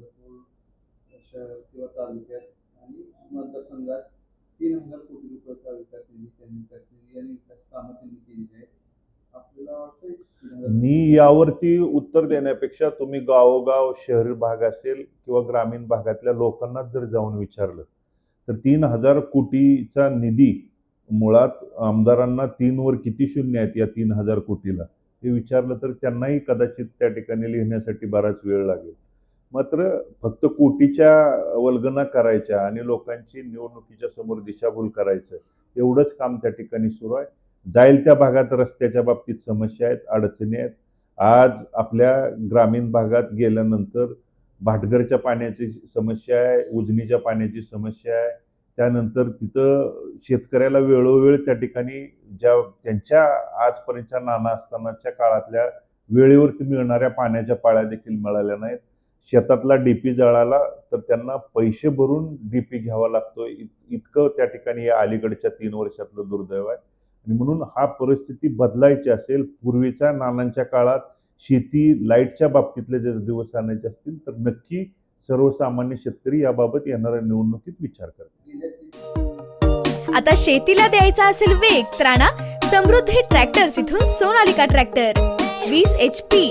चंद्रपूर शहर किंवा तालुक्यात आणि मतदारसंघात तीन हजार कोटी रुपयाचा विकास निधी त्यांनी विकास निधी आणि विकास कामं त्यांनी आहेत. मी यावरती उत्तर देण्यापेक्षा तुम्ही गावोगाव शहरी भाग असेल किंवा ग्रामीण भागातल्या लोकांना जर जाऊन विचारलं तर तीन हजार कोटीचा निधी मुळात आमदारांना तीनवर किती शून्य आहेत या तीन हजार कोटीला हे विचारलं तर त्यांनाही कदाचित त्या ठिकाणी लिहिण्यासाठी बराच वेळ लागेल. मात्र फक्त कोटीच्या वल्गना करायच्या आणि लोकांची निवडणुकीच्या समोर दिशाभूल करायचं एवढंच काम त्या ठिकाणी सुरू आहे. जाईल त्या भागात रस्त्याच्या बाबतीत समस्या आहेत अडचणी आहेत. आज आपल्या ग्रामीण भागात गेल्यानंतर भाटघरच्या पाण्याची समस्या आहे उजनीच्या पाण्याची समस्या आहे. त्यानंतर तिथं शेतकऱ्याला वेळोवेळ त्या ठिकाणी ज्या त्यांच्या आजपर्यंतच्या नाना असतानाच्या काळातल्या वेळेवरती मिळणाऱ्या पाण्याच्या पाळ्या देखील मिळाल्या नाहीत. शेतातला डीपी जळाला तर त्यांना पैसे भरून डीपी घ्यावा लागतो. इतकं त्या ठिकाणी या अलीकडच्या तीन वर्षातलं दुर्दैव आहे. आणि म्हणून हा परिस्थिती बदलायची असेल पूर्वीच्या नानांच्या काळात शेती लाईटच्या बाबतीतले जर दिवस आणायचे असतील तर नक्की सर्वसामान्य शेतकरी याबाबत येणाऱ्या निवडणुकीत विचार करतील. आता शेतीला द्यायचा असेल वेग तर आणा समृद्धी ट्रॅक्टर इथून सोनालिका ट्रॅक्टर. वीस एच पी